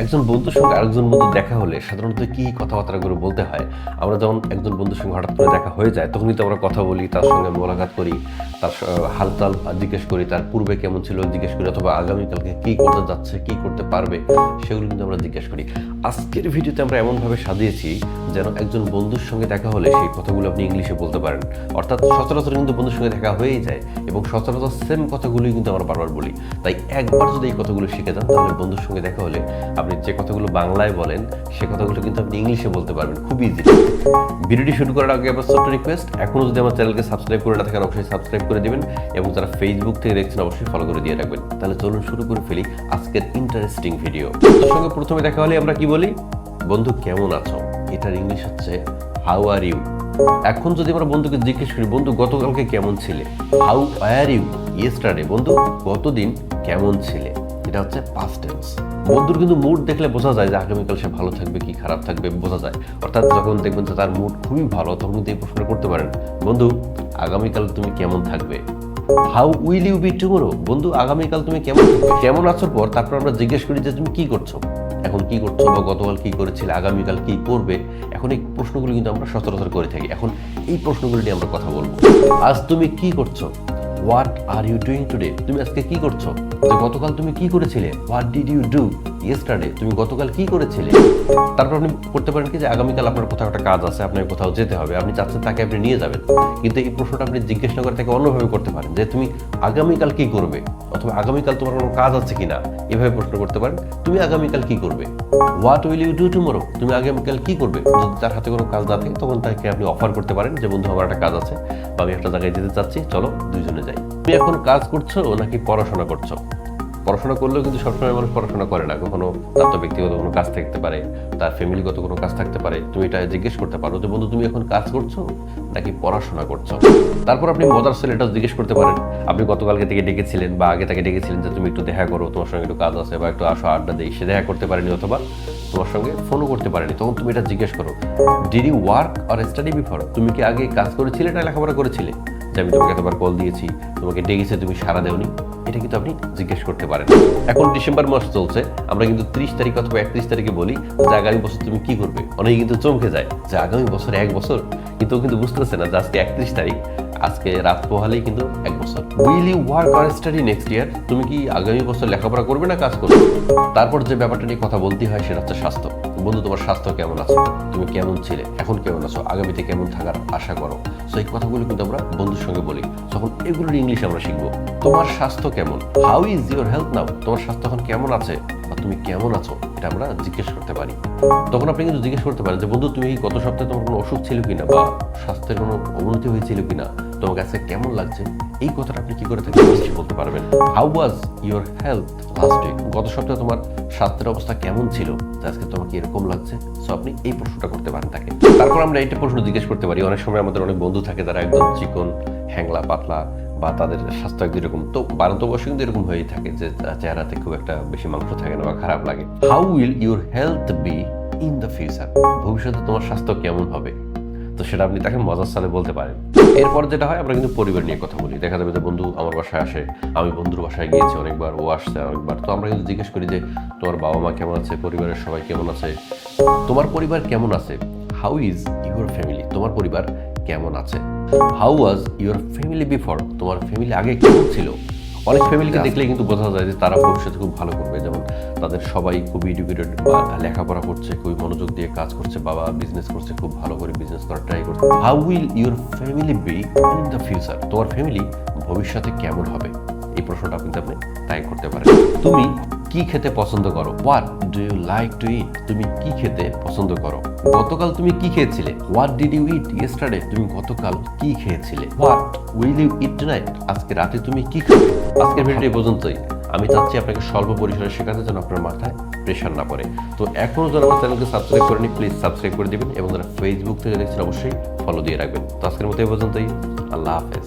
একজন বন্ধুর সঙ্গে আরেকজন বন্ধু দেখা হলে সাধারণত কি কথাবার্তাগুলো বলতে হয়? আমরা যখন একজন বন্ধুর সঙ্গে হঠাৎ করে দেখা হয়ে যায়, তখনই তো আমরা কথা বলি, তার সঙ্গে মোলাকাত করি, তার হালতাল জিজ্ঞেস করি, তার পূর্বে কেমন ছিল জিজ্ঞেস করি, অথবা আগামীকালকে কি করতে যাচ্ছে, কি করতে পারবে, সেগুলো কিন্তু আমরা জিজ্ঞেস করি। আজকের ভিডিওতে আমরা এমনভাবে সাজিয়েছি যেন একজন বন্ধুর সঙ্গে দেখা হলে সেই কথাগুলো আপনি ইংলিশে বলতে পারেন। অর্থাৎ সচরাচর কিন্তু বন্ধুর সঙ্গে দেখা হয়েই যায় এবং সচরাচর সেম কথাগুলোই কিন্তু আমরা বারবার বলি। তাই একবার যদি এই কথাগুলো শিখে যান, তাহলে বন্ধুর সঙ্গে দেখা হলে আপনি যে কথাগুলো বাংলায় বলেন, সে কথাগুলো কিন্তু আপনি ইংলিশে বলতে পারবেন, খুব ইজি ভিডিওটি শুরু করার আগে আবার ছোট্ট রিকোয়েস্ট এখনও যদি আমার চ্যানেলকে সাবস্ক্রাইব করে না থাকেন, অবশ্যই সাবস্ক্রাইব করে দিবেন এবং যারা ফেসবুক থেকে দেখছেন, অবশ্যই ফলো করে দিয়ে রাখবেন। তাহলে চলুন শুরু করে ফেলি আজকের ইন্টারেস্টিং ভিডিও তোর সঙ্গে প্রথমে দেখা হলে আমরা কি বলি? বন্ধু, কেমন আছো? এটার ইংলিশ হচ্ছে হাউ আর ইউ এখন যদি আমরা বন্ধুকে জিজ্ঞেস করি, বন্ধু, গতকালকে কেমন ছিলে? হাউ আর ইউ ইয়েস্টারডে বন্ধু গতদিন কেমন ছিলে? এটা হচ্ছে পাস্ট টেন্স বন্ধুর কিন্তু মুড দেখলে বোঝা যায় যে আগামীকাল সে ভালো থাকবে কি খারাপ থাকবে, বোঝা যায়। অর্থাৎ যখন দেখবেন যে তার মুড খুবই ভালো, তখন কিন্তু এই প্রশ্নটা করতে পারেন, বন্ধু, আগামীকাল তুমি কেমন থাকবে? How will you be tomorrow বন্ধু, আগামীকাল তুমি কেমন কেমন আছোর পর, তারপর আমরা জিজ্ঞেস করি যে তুমি কি করছ? এখন কি করছ বা গতকাল কি করেছিলে, আগামীকাল কি করবে? এখন এই প্রশ্নগুলো কিন্তু আমরা সচরাচর করে থাকি। এখন এই প্রশ্নগুলো নিয়ে আমরা কথা বলব। আজ তুমি কি করছ? What are you doing today তুমি আজকে কি করছ? যে গতকাল তুমি কি করেছিলে? What did you do yesterday তুমি গতকাল কি করেছিলে? তারপর আপনি করতে পারেন কি যে আগামীকাল আপনার কোথাও একটা কাজ আছে, আপনাকে কোথাও যেতে হবে, আপনি চাচ্ছেন তাকে আপনি নিয়ে যাবেন। কিন্তু এই প্রশ্নটা আপনি জিজ্ঞেস না করে তাকে অন্যভাবে করতে পারেন যে তুমি আগামীকাল কি করবে? অথবা আগামীকাল তোমার কোনো কাজ আছে কিনা? এভাবে প্রশ্ন করতে পারেন, তুমি আগামীকাল কি করবে? What will you do tomorrow তুমি আগামীকাল কি করবে? যদি তার হাতে কোনো কাজ না থাকে, তখন তাকে আপনি অফার করতে পারেন যে, বন্ধু, আমার একটা কাজ আছে, বা আমি একটা জায়গায় যেতে চাচ্ছি, চলো দুইজনে যাই। তুমি এখন কাজ করছ নাকি পড়াশোনা করছ? পড়াশোনা করলেও কিন্তু সবসময় মানুষ পড়াশোনা করে না। কখনো তার তো ব্যক্তিগত কোনো কাজ থাকতে পারে, তার ফ্যামিলিগত কোনো কাজ থাকতে পারে। তুমি এটা জিজ্ঞেস করতে পারো যে, বন্ধু, তুমি এখন কাজ করছ নাকি পড়াশোনা করছ? তারপর আপনি মজার ছেলেটা জিজ্ঞেস করতে পারেন। আপনি গতকালকে থেকে ডেকেছিলেন বা আগে থেকে ডেকেছিলেন যে, তুমি একটু দেখা করো, তোমার সঙ্গে একটু কাজ আছে বা একটু আসো, আড্ডা দিই। সে দেখা করতে পারেনি অথবা তোমার সঙ্গে ফোনও করতে পারেনি। তখন তুমি এটা জিজ্ঞেস করো did you work or study before তুমি কি আগে কাজ করেছিলে না লেখাপড়া করেছিলে? যে, আমি তোমাকে এতবার কল দিয়েছি, তোমাকে ডেকেছে, তুমি সারা দেওনি। এটা কিন্তু আপনি জিজ্ঞেস করতে পারেন। এখন ডিসেম্বর মাস চলছে, আমরা কিন্তু ত্রিশ তারিখ অথবা একত্রিশ তারিখে বলি যে আগামী বছর তুমি কি করবে। অনেকে কিন্তু চমকে যায় যে আগামী বছর এক বছর, কিন্তু কিন্তু বুঝতেছে না যে আজকে একত্রিশ তারিখ। আজকে রাত পোহালেই কিন্তু এক বছর। Will you work or study next year তুমি কি আগামী বছর লেখাপড়া করবে না কাজ করবে? তারপর যে ব্যাপারটা নিয়ে কথা বলতে হয় সেটা হচ্ছে স্বাস্থ্য। বন্ধু, তোমার স্বাস্থ্য কেমন আছে? তুমি কেমন ছিলে? এখন কেমন আছো? আগামীতে কেমন থাকার আশা করো? সো এই কথাগুলো কিন্তু আমরা বন্ধুর সঙ্গে বলি। তখন এগুলোর ইংলিশ আমরা শিখব। তোমার স্বাস্থ্য কেমন? How is your health now তোমার স্বাস্থ্য এখন কেমন আছে? বা তুমি কেমন আছো, এটা আমরা জিজ্ঞেস করতে পারি। তখন আপনি কিন্তু জিজ্ঞেস করতে পারেন যে, বন্ধু, তুমি গত সপ্তাহে তোমার কোনো অসুখ ছিল কিনা বা স্বাস্থ্যের কোনো অবনতি হয়েছিল কিনা? তোমার কাছে কেমন লাগছে? এই কথাটা আপনি কি করে থাকেন ইংলিশে বলতে পারবেন how was your health last week গত সপ্তাহে তোমার স্বাস্থ্যের অবস্থা কেমন ছিল? আজকে তোমাকে এরকম লাগছে? সো আপনি এই প্রশ্নটা করতে পারেন তাকে। তারপর আমরা এইটা প্রশ্ন জিজ্ঞেস করতে পারি। অনেক সময় আমাদের অনেক বন্ধু থাকে যারা একদম চিকন, হ্যাংলা, পাতলা বা তাদের স্বাস্থ্য একদম এরকম তো বয়সে কিন্তু এরকম হয়েই থাকে যে চেহারাতে খুব একটা বেশি মাংস থাকে না বা খারাপ লাগে। How will your health be in the future ভবিষ্যতে তোমার স্বাস্থ্য কেমন হবে? তো সেটা আপনি তাকে মজার সালে বলতে পারেন। এরপর যেটা হয়, আমরা কিন্তু পরিবার নিয়ে কথা বলি। দেখা যাবে যে বন্ধু আমার বাসায় আসে, আমি বন্ধুর বাসায় গিয়েছি অনেকবার, ও আসছে অনেকবার। তো আমরা কিন্তু জিজ্ঞেস করি যে তোমার বাবা মা কেমন আছে? পরিবারের সবাই কেমন আছে? তোমার পরিবার কেমন আছে? হাউ ইজ ইউর ফ্যামিলি তোমার পরিবার কেমন আছে? How was your family before তোমার ফ্যামিলি আগে কেমন ছিল? অনেক ফ্যামিলিকে দেখলে কিন্তু বোঝা যায় যে তারা ভবিষ্যতে খুব ভালো করবে। যেমন তাদের সবাই খুবই এডুকেটেড বা লেখাপড়া করছে খুবই মনোযোগ দিয়ে কাজ করছে বাবা বিজনেস করছে খুব ভালো করে বিজনেস করার ট্রাই করছে। How will your family be in the future তোমার ফ্যামিলি ভবিষ্যতে কেমন হবে? এই প্রশ্নটা কিন্তু আপনি তাই করতে পারেন। তুমি কি খেতে পছন্দ করো? What do you like to eat তুমি কি খেতে পছন্দ করো? গতকাল তুমি কি খেয়েছিলে? What did you eat yesterday তুমি গতকাল কি খেয়েছিলে? What will you eat tonight আজকে রাতে তুমি কি খাবে? আজকের ভিডিওটি পর্যন্তই। আমি চাচ্ছি আপনাকে স্বল্প পরিসরে শেখাতে যেন আপনার মাথায় প্রেশার না পড়ে। তো এখনও যারা আমার চ্যানেলকে সাবস্ক্রাইব করেনি প্লিজ সাবস্ক্রাইব করে দিবেন এবং যারা ফেসবুক থেকে দেখছেন, অবশ্যই ফলো দিয়ে রাখবেন। তো আজকের মতো এই পর্যন্তই। আল্লাহ হাফেজ।